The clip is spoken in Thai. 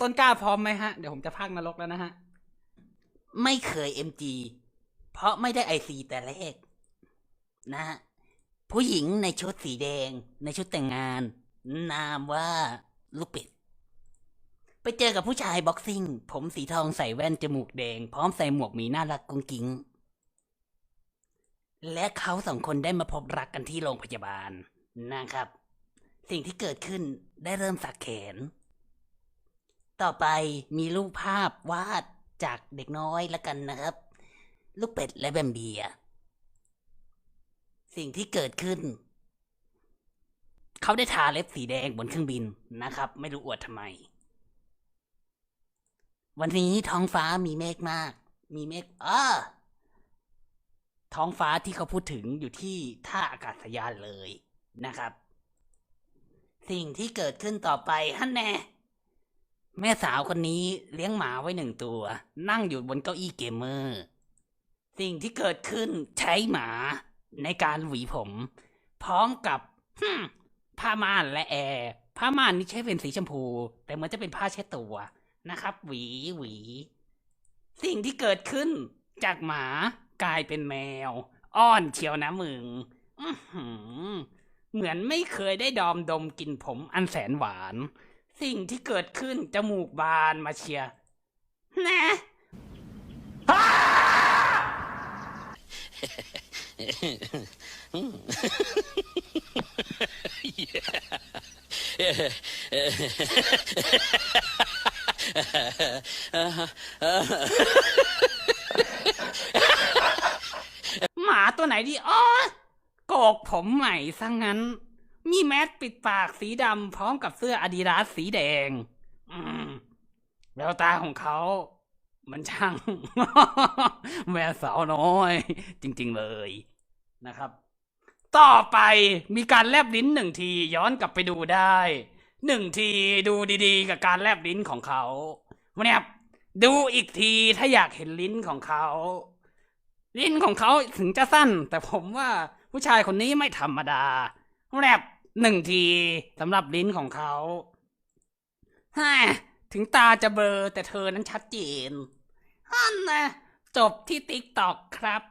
ต้นกล้าพร้อมไหมฮะ เดี๋ยวผมจะพากนรกแล้วนะฮะ ไม่เคย MG เพราะไม่ได้ไอซีแต่แรกนะฮะ ผู้หญิงในชุดสีแดง ในชุดแต่งงาน นามว่าลูกเป็ด ไปเจอกับผู้ชายบ็อกซิ่ง ผมสีทองใส่แว่นจมูกแดง พร้อมใส่หมวกหมีน่ารักกุ้งกิ้ง และเขาสองคนได้มาพบรักกันที่โรงพยาบาลนะครับ สิ่งที่เกิดขึ้นได้เริ่มสักแขน ต่อไปมีรูปภาพวาดจากเด็กน้อยละกันนะครับ ลูกเป็ดและแบมเบีย สิ่งที่เกิดขึ้น เขาได้ทาเล็บสีแดงบนเครื่องบินนะครับ ไม่รู้อวดทำไม วันนี้ท้องฟ้ามีเมฆมาก มีเมฆอ้าท้องฟ้าที่เขาพูดถึงอยู่ที่ท่าอากาศยานเลยนะครับ สิ่งที่เกิดขึ้นต่อไปฮันแน่ แม่สาวคนนี้เลี้ยงหมาไว้หนึ่งตัว นั่งอยู่บนเก้าอี้เกมเมอร์ สิ่งที่เกิดขึ้นใช้หมาในการหวีผม พร้อมกับผ้าม่านและแอร์ผ้าม่านนี่ใช้เป็นสีชมพู แต่เหมือนจะเป็นผ้าเช็ดตัวนะครับ หวีหวี สิ่งที่เกิดขึ้นจากหมากลายเป็นแมว อ้อนเชียวนะมึงเหมือนไม่เคยได้ดอมดมกลินผมอันแสนหวาน สิ่งที่เกิดขึ้นจมูกบานมาเชียร์นะหมาตัวไหนดีอ๋อโกกผมใหม่ซะงงั้น มีแมสปิดปากสีดำพร้อมกับเสื้ออาดิดาสสีแดง อืมแววตาของเขา มันช่างแววสาวน้อย จริง ๆ เลยนะครับ ต่อไปมีการแลบลิ้นหนึ่งทีย้อนกลับไปดูได้หนึ่งทีดูดีๆ กับการแลบลิ้นของเขาวันนี้ครับดูอีกทีถ้าอยากเห็นลิ้นของเขา ลิ้นของเขาถึงจะสั้น แต่ผมว่าผู้ชายคนนี้ไม่ธรรมดาแรบ หนึ่งทีสำหรับลิ้นของเขาฮ่าถึงตาจะเบลอแต่เธอนั้นชัดเจนอันนะจบที่ติ๊กตอกครับ